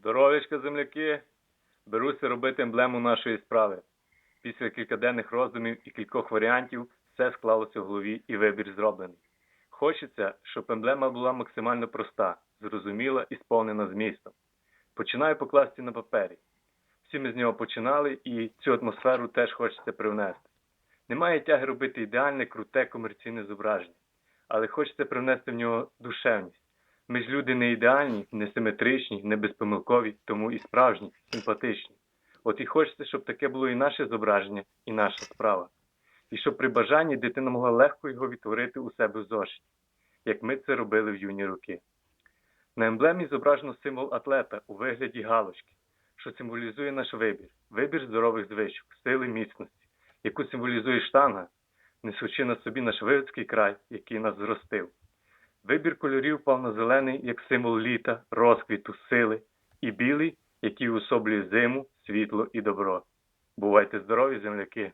Здоровечка, земляки! Беруся робити емблему нашої справи. Після кількаденних роздумів і кількох варіантів все склалося в голові і вибір зроблений. Хочеться, щоб емблема була максимально проста, зрозуміла і сповнена змістом. Починаю покласти на папері. Всі ми з нього починали і цю атмосферу теж хочеться привнести. Немає тяги робити ідеальне, круте комерційне зображення, але хочеться привнести в нього душевність. Ми ж люди не ідеальні, не симетричні, не безпомилкові, тому і справжні, симпатичні. От і хочеться, щоб таке було і наше зображення, і наша справа. І щоб при бажанні дитина могла легко його відтворити у себе в зошиті, як ми це робили в юні роки. На емблемі зображено символ атлета у вигляді галочки, що символізує наш вибір, вибір здорових звичок, сили міцності, яку символізує штанга, несучи на собі наш вивицький край, який нас зростив. Вибір кольорів пав на зелений як символ літа, розквіту, сили, і білий, який усоблює зиму, світло і добро. Бувайте здорові, земляки!